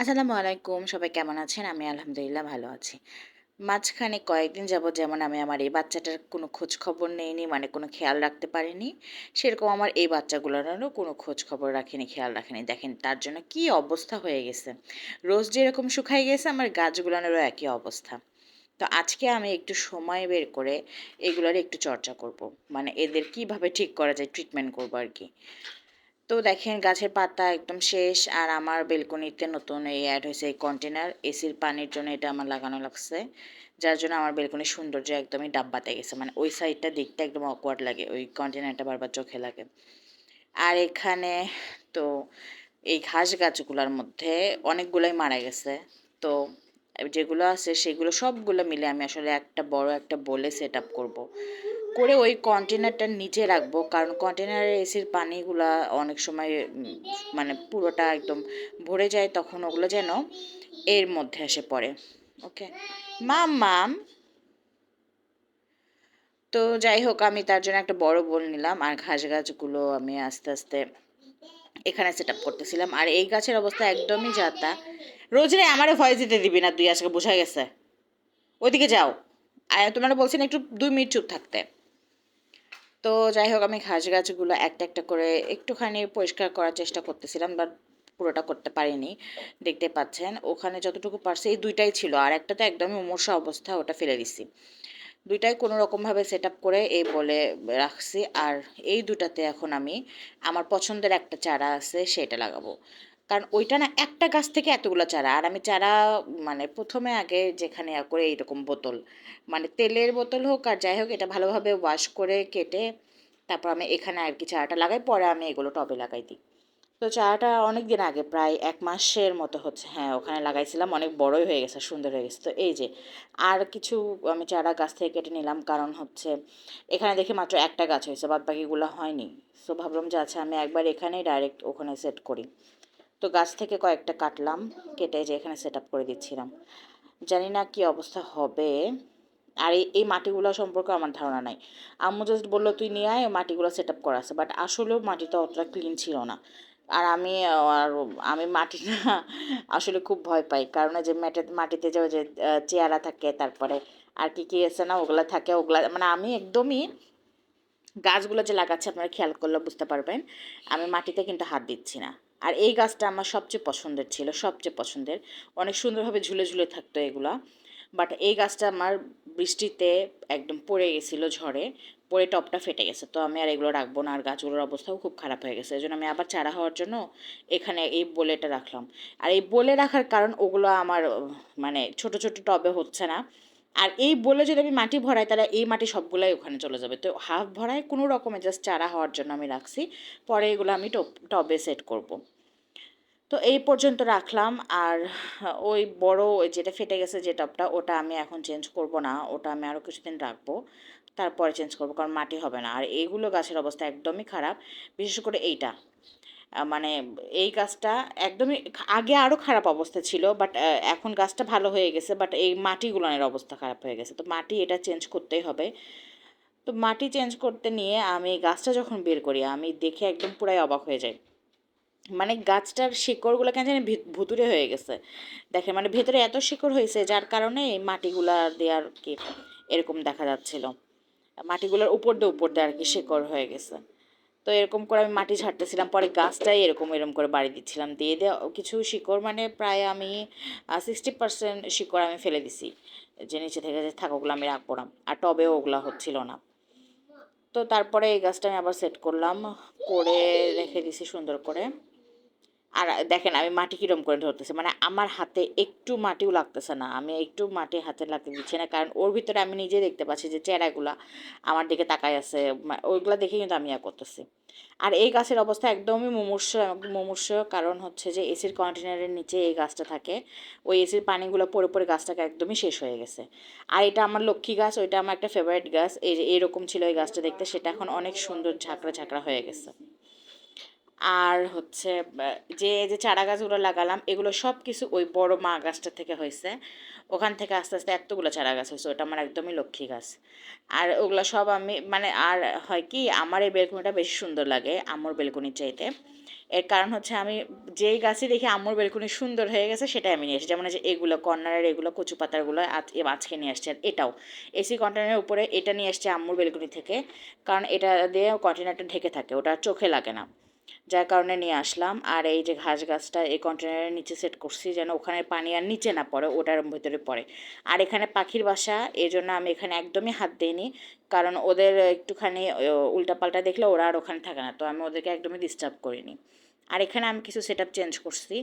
আসসালামু আলাইকুম, সবাই কেমন আছেন? আমি আলহামদুলিল্লাহ ভালো আছি। মাঝখানে কয়েকদিন যাবত যেমন আমি আমার এই বাচ্চাটার কোনো খোঁজ খবর নেইনি মানে কোনো খেয়াল রাখতে পারিনি, সেরকম আমার এই বাচ্চাগুলোরও কোনো খোঁজ খবর রাখিনি, খেয়াল রাখিনি। দেখেন তার জন্য কি অবস্থা হয়ে গেছে। রোজ যেরকম শুকাই গেছে, আমার গাছগুলোরও একই অবস্থা। তো আজকে আমি একটু সময় বের করে এগুলোর একটু চর্চা করব। মানে এদের কীভাবে ঠিক করা যায় ট্রিটমেন্ট করব আর কি। তো দেখেন গাছের পাতা একদম শেষ আর আমার বেলকনিতে নতুন এই অ্যাড হয়েছে এই কন্টেনার এসির পানির জন্য এটা আমার লাগানো লাগছে, যার জন্য আমার বেলকনির সৌন্দর্য একদমই ডাব্বাতে গেছে মানে ওই সাইডটা দেখতে একদম অকওয়ার্ড লাগে, ওই কন্টেনারটা বারবার চোখে লাগে। আর এখানে তো এই ঘাস গাছগুলোর মধ্যে অনেকগুলোই মারা গেছে, তো যেগুলো আছে সেগুলো সবগুলো মিলে আমি আসলে একটা বড় একটা বলে সেট আপ করব। করে ওই কন্টেনারটার নিচে রাখব। কারণ কন্টেনারের এসির পানিগুলা অনেক সময় মানে পুরোটা একদম ভরে যায়, তখন ওগুলো যেন এর মধ্যে এসে পড়ে। ওকে মাম মাম। তো যাই হোক, আমি তার জন্য একটা বড় বোল নিলাম, আর ঘাস গাছগুলো আমি আস্তে আস্তে এখানে সেট আপ করতেছিলাম। আর এই গাছের অবস্থা একদমই যাতা। রোজ রে আমারও ভয় দিতে দিবি না, তুই আজকে বোঝা গেছে। ওইদিকে যাও। আর তোমার বলছেন একটু দুই মিনিট চুপ থাকতে। তো যাই হোক, আমি ঘাস গাছগুলো একটা একটা করে একটুখানি পরিষ্কার করার চেষ্টা করতেছিলাম বাট পুরোটা করতে পারিনি। দেখতে পাচ্ছেন, ওখানে যতটুকু পারছে, এই দুইটাই ছিল, আর একটা তো একদমই উমর্ষা অবস্থা, ওটা ফেলে দিছি। দুইটাই কোনো রকমভাবে সেট আপ করে এই বলে রাখছি, আর এই দুটাতে এখন আমি আমার পছন্দের একটা চারা আছে, সেটা লাগাবো। কারণ ওইটা না একটা গাছ থেকে এতগুলো চারা। আর আমি চারা মানে প্রথমে আগে যেখানে করে এইরকম বোতল মানে তেলের বোতল হোক আর যাই হোক, এটা ভালোভাবে ওয়াশ করে কেটে তারপর আমি এখানে আর কি চারাটা লাগাই, পরে আমি এগুলো টবে লাগাই দিই। তো চারাটা অনেক দিন আগে, প্রায় এক মাসের মতো হচ্ছে হ্যাঁ ওখানে লাগাইছিলাম, অনেক বড়ই হয়ে গেছে, সুন্দর হয়ে গেছে। তো এই যে, আর কিছু আমি চারা গাছ থেকে কেটে নিলাম, কারণ হচ্ছে এখানে দেখে মাত্র একটা গাছ হয়েছে বাদ বাকিগুলো হয়নি। সো ভাবলাম যে আচ্ছা আমি একবার এখানেই ডাইরেক্ট ওখানে সেট করি। তো গাছ থেকে কয়েকটা কাটলাম, কেটে যে এখানে সেট করে দিচ্ছিলাম। জানি না কি অবস্থা হবে। আর এই মাটিগুলো সম্পর্কে আমার ধারণা নাই। আম্মু জাস্ট বলল, তুই নিয়ে আয়, মাটিগুলো সেট আপ করা আছে। বাট আসলেও মাটিটা অতটা ক্লিন ছিল না। আর আমি আর আমি মাটি না আসলে খুব ভয় পাই। কারণ যে মাটি, মাটিতে যে যে চেয়ারা থাকে, তারপরে আর কি কী আছে না, ওগুলো থাকে, ওগুলা মানে আমি একদমই গাছগুলো যে লাগাচ্ছে, আপনারা খেয়াল করলে বুঝতে পারবেন, আমি মাটিতে কিন্তু হাত দিচ্ছি না। আর এই গাছটা আমার সবচেয়ে পছন্দের ছিল, সবচেয়ে পছন্দের। অনেক সুন্দরভাবে ঝুলে ঝুলে থাকতো এগুলা। বাট এই গাছটা আমার বৃষ্টিতে একদম পড়ে গেছিল ঝড়ে পরে টপটা ফেটে গেছে। তো আমি আর এগুলো রাখব না, আর গাছগুলোর অবস্থাও খুব খারাপ হয়ে গেছে। এই জন্য আমি আবার চারা হওয়ার জন্য এখানে এই বোলেটা রাখলাম। আর এই বলে রাখার কারণ ওগুলো আমার মানে ছোট ছোট টবে হচ্ছে না। আর এই বলে যদি আমি মাটি ভরাই, তাহলে এই মাটি সবগুলাই ওখানে চলে যাবে। তো হাফ ভরায় কোনো রকমের জাস্ট চারা হওয়ার জন্য আমি রাখছি। পরে এগুলো আমি টব সেট করব। তো এই পর্যন্ত রাখলাম। আর ওই বড় যেটা ফেটে গেছে যে টবটা, ওটা আমি এখন চেঞ্জ করব না। ওটা আমি আরও কিছুদিন রাখব। তারপরে চেঞ্জ করব, কারণ মাটি হবে না। আর এইগুলো গাছের অবস্থা একদমই খারাপ। বিশেষ করে এইটা। মানে এই গাছটা একদমই আগে আরও খারাপ অবস্থা ছিল বাট এখন গাছটা ভালো হয়ে গেছে বাট এই মাটিগুলোনের অবস্থা খারাপ হয়ে গেছে। তো মাটি এটা চেঞ্জ করতেই হবে। তো মাটি চেঞ্জ করতে নিয়ে আমি গাছটা যখন বের করি, আমি দেখে একদম পুরাই অবাক হয়ে যাই। মানে গাছটার শিকড়গুলো কেন জানি ভুতুরে হয়ে গেছে। দেখেন মানে ভেতরে এত শিকড় হয়েছে, যার কারণে এই মাটিগুলা দেওয়ার কি এরকম দেখা যাচ্ছিল। মাটিগুলোর উপর দিয়ে উপর দিয়ে আর কি শিকড় হয়ে গেছে। তো এরকম করে আমি মাটি ছাড়তেছিলাম পরে গাছটাই এরকম এরকম করে বাড়ি দিচ্ছিলাম। দিয়ে দিয়ে কিছু শিকড় মানে প্রায় আমি সিক্সটি পার্সেন্ট শিকড় আমি ফেলে দিছি। যে নিচে থেকে যে থাক ওগুলো আমি রাখব না। আর টবেও ওগুলো হচ্ছিল না। তো তারপরে এই গাছটা আমি আবার সেট করলাম। করে রেখে দিছি সুন্দর করে। আর দেখেন আমি মাটি কীরম করে ধরতেছি মানে আমার হাতে একটু মাটিও লাগতেছে না, আমি একটু মাটি হাতে লাগতে দিচ্ছি না, কারণ ওর ভিতরে আমি নিজে দেখতে পাচ্ছি যে চেরাগুলা আমার দিকে তাকাই আছে ওইগুলো দেখে কিন্তু আমি ইয়া করতেছি। আর এই গাছের অবস্থা একদমই মুমূর্ষ মুমূর্ষ, কারণ হচ্ছে যে এসির কন্টেনারের নিচে এই গাছটা থাকে, ওই এসির পানিগুলো পরে পরে গাছটাকে একদমই শেষ হয়ে গেছে। আর এটা আমার লক্ষ্মী গাছ, ওইটা আমার একটা ফেভারিট গাছ, এই এরকম ছিল এই গাছটা দেখতে, সেটা এখন অনেক সুন্দর ঝাঁকড়া ঝাঁকড়া হয়ে গেছে। আর হচ্ছে যে যে চারা গাছগুলো লাগালাম, এগুলো সব কিছু ওই বড় মা গাছটা থেকে হয়েছে ওখান থেকে আস্তে আস্তে এতগুলো চারা গাছ হয়েছে ওটা আমার একদমই লক্ষ্মী গাছ। আর ওগুলো সব আমি মানে আর হয় কি, আমার এই বেলকুনিটা বেশি সুন্দর লাগে আমার বেলকুনির চাইতে। এর কারণ হচ্ছে আমি যেই গাছে দেখি আম্মুর বেলকুনি সুন্দর হয়ে গেছে, সেটাই আমি নিয়ে এসেছি। যেমন যে এগুলো, কর্নারের এগুলো, কচু এ আজকে নিয়ে আসছে, আর এটাও। এসি কন্টেনারের উপরে এটা নিয়ে এসছে আম্মুর বেলকুনি থেকে, কারণ এটা দিয়ে কন্টেনারটা ঢেকে থাকে, ওটা চোখে লাগে না। যার কারণে নিয়ে আসলাম। আর এই যে ঘাস গাছটা এই কন্টেনারের নিচে সেট করছি যেন ওখানে পানি আর নিচে না পড়ে, ওটার ভিতরে পড়ে। আর এখানে পাখির বাসা, এই জন্য আমি এখানে একদমই হাত দিইনি। কারণ ওদের একটুখানি উল্টাপাল্টা দেখলে ওরা আর ওখানে থাকে না, তো আমি ওদেরকে একদমই ডিস্টার্ব করিনি। আর এখানে আমি কিছু সেট আপ চেঞ্জ করছি।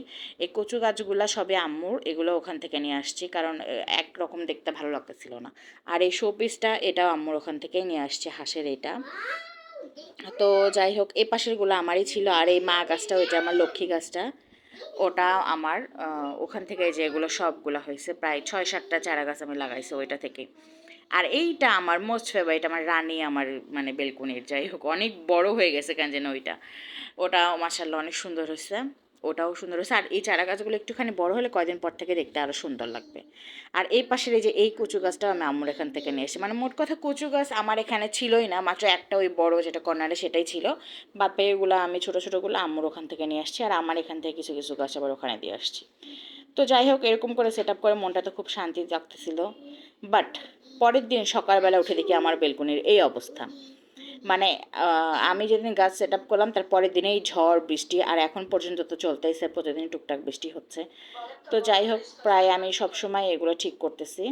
এই কচু গাছগুলো সবে আম্মুর, এগুলো ওখান থেকে নিয়ে আসছি। কারণ একরকম দেখতে ভালো লাগতেছিল না। আর এই শোপিসটা এটাও আম্মুর ওখান থেকেই নিয়ে আসছে, হাঁসের এটা। তো যাই হোক, এ পাশেরগুলো আমারই ছিল আর এই মা গাছটা ওইটা আমার লক্ষ্মী গাছটা, ওটা আমার ওখান থেকে যেগুলো সবগুলো হয়েছে, প্রায় ছয় সাতটা চারা গাছ আমি লাগাইছি ওইটা থেকে। আর এইটা আমার মোস্ট ফেভারিট আমার রানী আমার মানে বেলকুনির, যাই হোক, অনেক বড় হয়ে গেছে কেন যেন ওইটা। ওটা মাসাল্লাহ অনেক সুন্দর হয়েছে। ওটাও সুন্দর হয়েছে। আর এই চারা গাছগুলো একটুখানি বড় হলে কয়দিন পর থেকে দেখতে আরও সুন্দর লাগবে। আর এই পাশের এই যে এই কচু গাছটাও আমি আম্মুর এখান থেকে নিয়ে এসেছি। মানে মোট কথা কচু গাছ আমার এখানে ছিলই না, মাত্র একটা ওই বড় যেটা কর্নারে সেটাই ছিল। বাদ এগুলো আমি ছোটো ছোটোগুলো আম্মুর ওখান থেকে নিয়ে আসছি। আর আমার এখান থেকে কিছু কিছু গাছ আবার ওখানে দিয়ে আসছি। তো যাই হোক, এরকম করে সেট করে মনটা তো খুব শান্তি জাগতেছিল। বাট পরের দিন সকালবেলা উঠে দেখি আমার বেলকুনির এই অবস্থা। মানে আমি যেদিন গাছ সেট আপ করলাম, তার পরের দিনেই ঝড়, বৃষ্টি, আর এখন পর্যন্ত তো চলতেইছে প্রতিদিন টুকটাক বৃষ্টি হচ্ছে। তো যাই হোক, প্রায় আমি সব সময় এগুলো ঠিক করতেছি।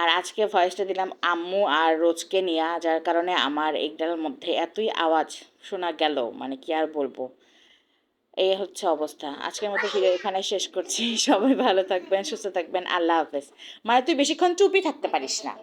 আর আজকে ভয়েসটা দিলাম আম্মু আর রোজকে নিয়ে, যার কারণে আমার একটার মধ্যে এতই আওয়াজ শোনা গেল মানে কি আর বলব? এই হচ্ছে অবস্থা। আজকের মতো ভিডিও এখানে শেষ করছি। সবাই ভালো থাকবেন, সুস্থ থাকবেন, আল্লাহ হাফেজ। মানে তুই বেশিক্ষণ চুপই থাকতে পারিস না।